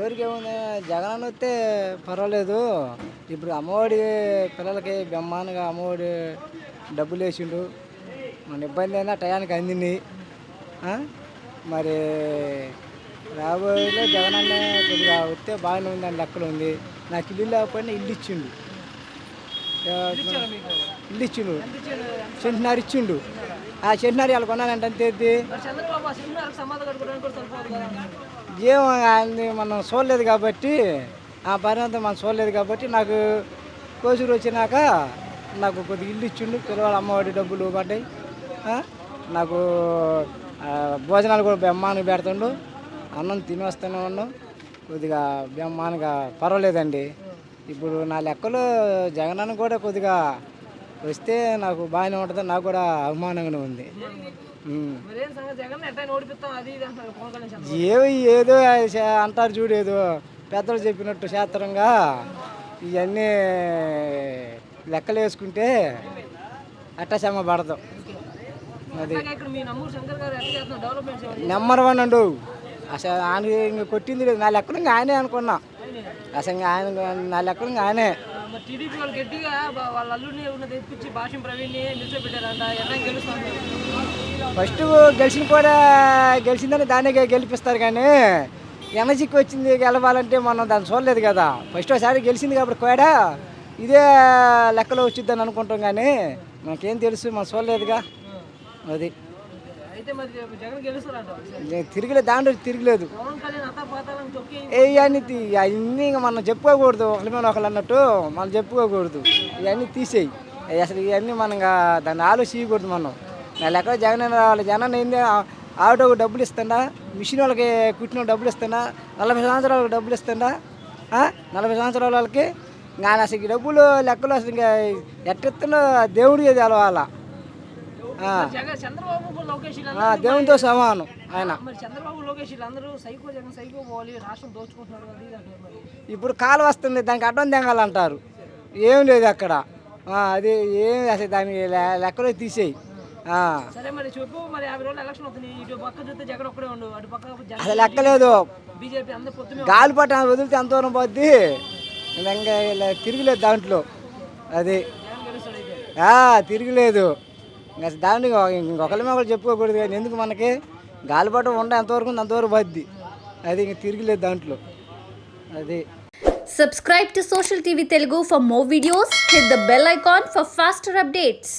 ఊరికి ఏముంది? జగన్ అన్న వస్తే పర్వాలేదు. ఇప్పుడు అమ్మఒడి పిల్లలకి బ్రహ్మాండంగా అమ్మఒడి డబ్బులు వేసిండు. మన ఇబ్బంది అయినా టయానికి అందింది? మరి రాబోయేలో జగన్ అన్న కొద్దిగా వస్తే బాగానే ఉంది అని లెక్కలు ఉంది. నాకు ఇల్లు లేకపోయినా ఇల్లు ఇచ్చిండు. ఇల్లు ఇచ్చిండు. ఇచ్చాడు? సెంటున్నర ఇచ్చిండు ఆ సెంటున్నర వాళ్ళు కొన్నానంటే అంతే ఏమో ఆయన్ని మనం చూడలేదు కాబట్టి ఆ పరిణామం మనం చూడలేదు కాబట్టి నాకు కోసూరు వచ్చినాక నాకు కొద్దిగా ఇల్లు ఇచ్చిండు. పిల్లవాళ్ళ అమ్మఒడి డబ్బులు పడ్డాయి? నాకు భోజనాలు కూడా బెమ్మానికి పెడుతుండు. అన్నం తిని వస్తూనే ఉన్నాం. కొద్దిగా బెమ్మానిగా పర్వాలేదండి. ఇప్పుడు నా లెక్కలో జగనన్న కూడా కొద్దిగా వస్తే నాకు బాగానే ఉంటుంది నాకు కూడా అభిమానంగానే ఉంది. ఏవో ఏదో అంటారు చూడు ఏదో పెద్దలు చెప్పినట్టు శాస్త్రంగా. ఇవన్నీ లెక్కలు వేసుకుంటే అట్టసమ్మ పడతాం అది నెంబర్ వన్ అండు అసలు ఆయన ఇంక కొట్టింది లేదు. నా లెక్కలు ఆయనే అనుకున్నా. అసలు ఆయన నా లెక్కలు ఆయనే. మరి టీడీపీ వాళ్ళు గట్టిగా వాళ్ళ అల్లుడిని ఉన్న తెప్పించి భాషం ప్రవీణ్ని నిలిచోబెట్టారంట ఎలా గెలుస్తుంది ఫస్ట్ గెలిచిన కూడా గెలిచిందని దాన్ని గెలిపిస్తారు కానీ ఎనర్జీకి వచ్చింది గెలవాలంటే మనం దాన్ని చూడలేదు కదా. ఫస్ట్ ఒకసారి గెలిచింది కాబట్టి కూడా ఇదే లెక్కలో వచ్చిద్దని అనుకుంటాం కానీ మనకేం తెలుసు మనం చూడలేదుగా. అది. నేను తిరగలేదు దాంట్లో తిరగలేదు. ఇవన్నీ ఇవన్నీ ఇంకా మనం చెప్పుకోకూడదు. ఒకరి మీద ఒకరు అన్నట్టు మనం చెప్పుకోకూడదు. ఇవన్నీ తీసేయి. అసలు ఇవన్నీ మనం దాన్ని ఆలోచించకూడదు మనం. నా లెక్క జగన్ రావాలి జగన్ ఏంది ఆటోకి డబ్బులు ఇస్తుందా మిషన్ వాళ్ళకి కుట్టిన డబ్బులు ఇస్తుందా నలభై సంవత్సరాలకు డబ్బులు ఇస్తుందా ఆ? నలభై సంవత్సరాల వాళ్ళకి? ఇంకా అసలు ఈ డబ్బులు లెక్కలు అసలు ఇంకా ఎట్టిస్తున్నా దేవుడికి తెలవాలా చంద్రబాబు లోకేష్ దేవునితో సమానం ఆయన. చంద్రబాబు లోకేష్ వీళ్ళందరూ సైకో జగన్ సైకో పోవాలి రాష్ట్రం దోచుకుంటున్నారు అది ఇది అంటారు మరి. ఇప్పుడు కాలు వస్తుంది దానికి అడ్డం తెంగాలంటారు ఏం లేదు అక్కడ. అది ఏం అసలు దాని లె- లెక్కలో తీసేయి. సరే మరి చెప్పు మరి యాభై రోజులు ఎలక్షన్ అవుతుంది ఇటు పక్క చూస్తే జగన్ ఒక్కడే ఉండు అటు పక్క అసలు లెక్కలేదు. బీజేపీ అందరు పొత్తు గాలి పట్ట వదిలితే ఎంత దూరం పోద్ది? ఇంకా ఇలా తిరగలేదు దాంట్లో. అది. తిరగలేదు. ఇంకా దాన్ని ఒకరి మీద ఒకరు చెప్పుకోకూడదు కానీ ఎందుకు మనకి గాలిపటం ఉండ ఎంతవరకు అంతవరకు బద్ది అది ఇంక తిరిగిలేదు దాంట్లో అది subscribe to social TV Telugu for more videos hit the bell icon for faster updates